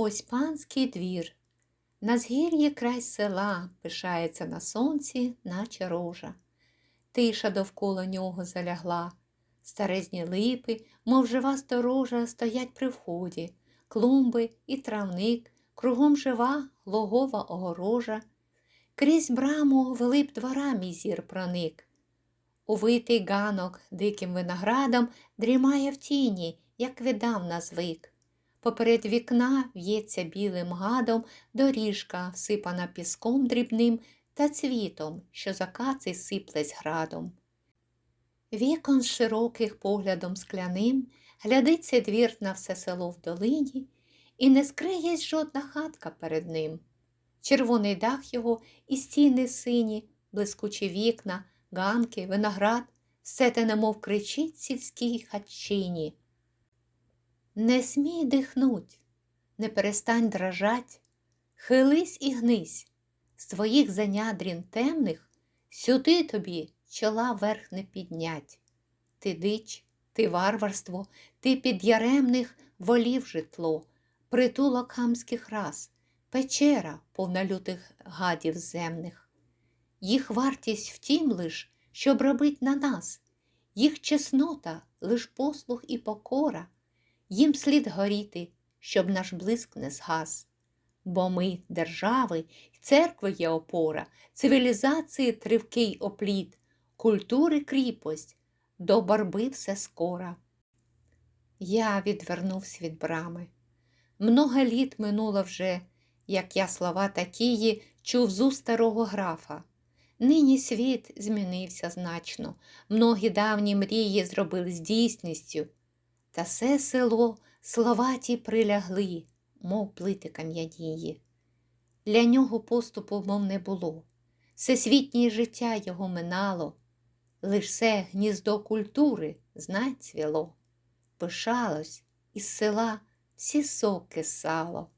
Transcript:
Ось панський двір. На згір'ї край села пишається на сонці, наче рожа. Тиша довкола нього залягла. Старезні липи, мов жива сторожа, стоять при вході, клумби і травник, кругом жива логова огорожа. Крізь браму вглиб двора мій зір проник. Увитий ганок диким виноградом дрімає в тіні, як віддавна звик. Поперед вікна в'ється білим гадом доріжка, всипана піском дрібним та цвітом, що за каци сиплесь градом. Вікон широких поглядом скляним глядиться двір на все село в долині, і не скриєсь жодна хатка перед ним. Червоний дах його і стіни сині, блискучі вікна, ганки, виноград, все те немов кричить сільській хатчині. Не смій дихнуть, не перестань дрожать, хились і гнись, з твоїх занядрін темних сюди тобі чола верх не піднять. Ти дич, ти варварство, ти під яремних волів житло, притулок хамських рас, печера повна лютих гадів земних. Їх вартість втім лиш, щоб робить на нас, їх чеснота лиш послух і покора. Їм слід горіти, щоб наш блиск не згас. Бо ми держави, церкви є опора, цивілізації тривкий опліт, культури кріпость, до борби все скора. Я відвернувся від брами. Много літ минуло вже, як я слова такії чув з уст старого графа. Нині світ змінився значно, многі давні мрії зробили дійсністю. Та се село словаті прилягли, мов плити кам'янії. Для нього поступу, мов не було, всесвітнє життя його минало, лиш се гніздо культури знать цвіло, пишалось із села всі соки сало.